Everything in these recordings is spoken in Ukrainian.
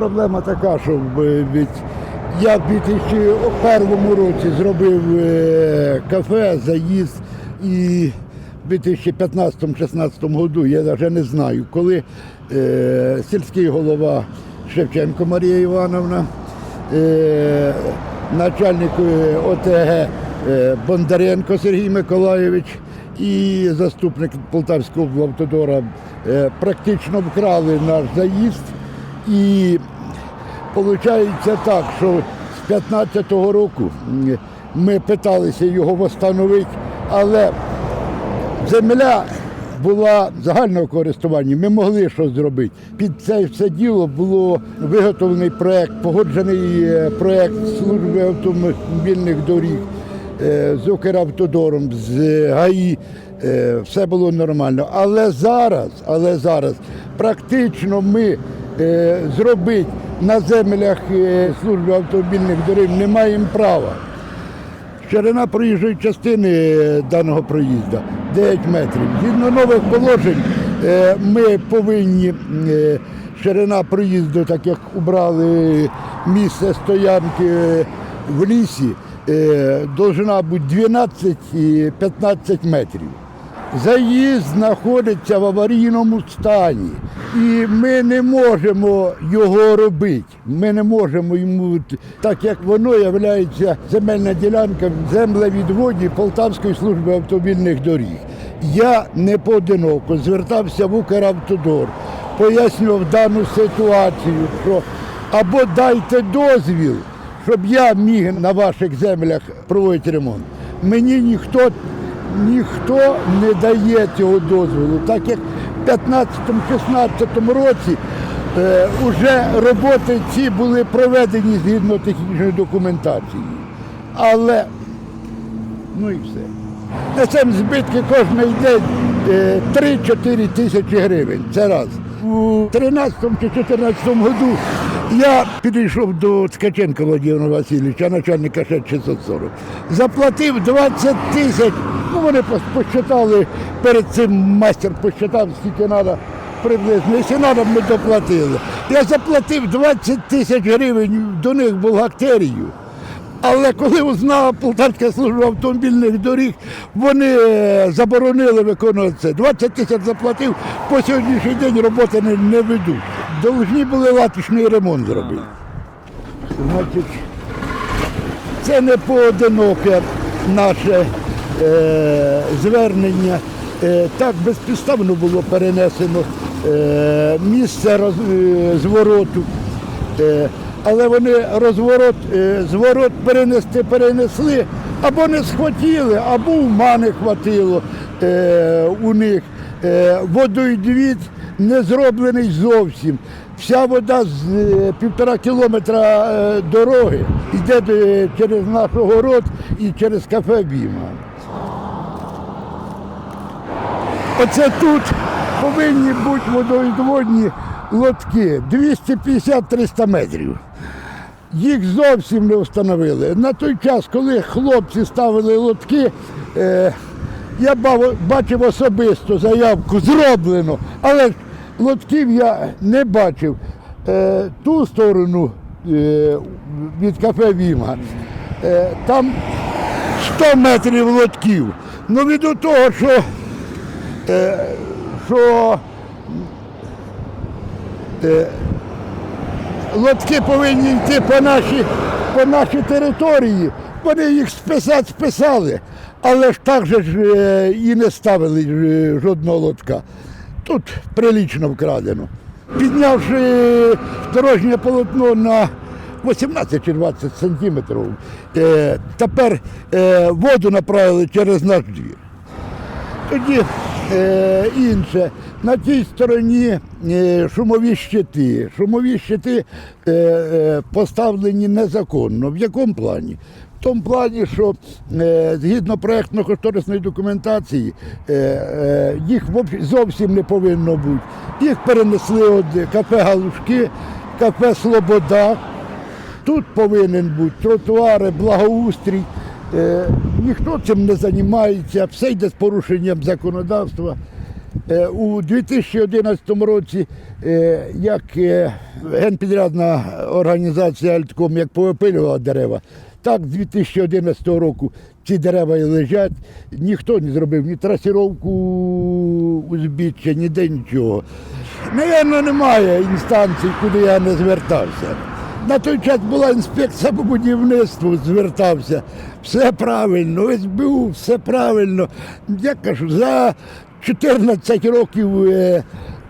проблема така, що е, від- я в 2001 році зробив е, кафе, заїзд і в 2015-16 году я навіть не знаю, коли е, сільський голова Шевченко Марія Івановна, е, начальник е, ОТГ Бондаренко Сергій Миколайович і заступник Полтавського автодора е, практично вкрали наш заїзд. І Получається так, що з 15-го року ми питалися його встановити, але земля була загального користування, ми могли щось зробити. Під це все діло було виготовлений проєкт, погоджений е, проєкт служби автомобільних доріг е, з Укравтодором, з ГАІ. е, Все було нормально. Але зараз, але зараз практично ми зробити на землях е, служби автомобільних доріг не маємо права. Ширина проїжджої частини даного проїзду 9 метрів. Згідно нових положень е, ми повинні е, ширина проїзду, так як убрали місце стоянки е, в лісі, е, должна бути 12-15 метрів. Заїзд знаходиться в аварійному стані, і ми не можемо його робити. Ми не можемо йому, так як воно є земельна ділянка землевідводі Полтавської служби автомобільних доріг. Я не поодиноко звертався в Укравтодор, пояснював дану ситуацію, що або дайте дозвіл, щоб я міг на ваших землях проводити ремонт. Мені ніхто ніхто не дає цього дозволу, так як в 15-16 році е, вже роботи ці були проведені згідно технічної документації. Але ну і все. Несемо збитки кожен день е, 3-4 тисячі гривень. Це раз. У 13 чи 14 году я підійшов до Ткаченка Володимира Васильовича, начальника ШЕД 640. Заплатив 20 тисяч. Ну, вони пос- посчитали перед цим майстер посчитав, скільки треба приблизно. Якщо треба, ми доплатили. Я заплатив 20 тисяч гривень до них бухгалтерію. Але коли узнала Полтавська служба автомобільних доріг, вони е, заборонили виконувати це. 20 тисяч заплатив, по сьогоднішній день роботи не, не ведуть. Должні були латочний ремонт зробити. Значить, це не поодиноке наше е, звернення. Е, так безпідставно було перенесено е, місце роз, е, звороту. Е, але вони розворот, е, зворот перенести перенесли, або не схватили, або ума не хватило е, у них. Е, водойдвід не зроблений зовсім. Вся вода з е, півтора кілометра е, дороги йде е, через наш город і через кафе Біма. Оце тут повинні бути водойдводні лотки 250-300 метрів. Їх зовсім не встановили. На той час, коли хлопці ставили лотки, я бачив особисто заявку зроблено, але лотків я не бачив. Е, ту сторону е, від кафе Віма, е, там 100 метрів лотків. Ну від того, що що лотки повинні йти по нашій, по нашій території. Вони їх списати списали, але ж так же ж і не ставили жодного лотка. Тут прилічно вкрадено. Піднявши дорожнє полотно на 18 чи 20 сантиметрів, е, тепер е, воду направили через наш двір. Тоді е, інше. На тій стороні шумові щити. Шумові щити поставлені незаконно. В якому плані? В тому плані, що е, згідно проєктно-кошторисної документації е, е, їх зовсім не повинно бути. Їх перенесли от кафе Галушки, кафе Слобода. Тут повинен бути тротуари, благоустрій. Е, ніхто цим не займається, все йде з порушенням законодавства. Е, У 2011 році, е, як е, генпідрядна організація Альтком як повипилювала дерева, так з 2011 року ці дерева і лежать. Ніхто не зробив ні трасіровку узбіччя, ніде нічого. Навірно, немає інстанцій, куди я не звертався. На той час була інспекція по будівництву, звертався. Все правильно, СБУ, все правильно. Я кажу, за 14 років е,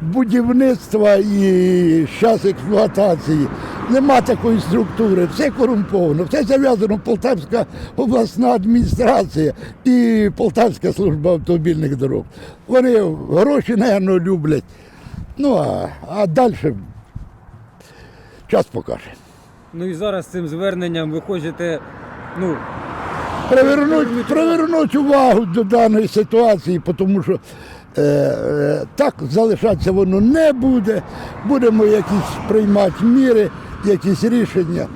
будівництва і час експлуатації нема такої структури, все корумповано, все зав'язано Полтавська обласна адміністрація і Полтавська служба автомобільних дорог. Вони гроші, напевно, люблять. Ну а, а далі час покаже. Ну і зараз цим зверненням ви хочете, ну, Привернуть, привернуть увагу до даної ситуації, тому що так залишатися воно не буде. Будемо якісь приймати міри, якісь рішення.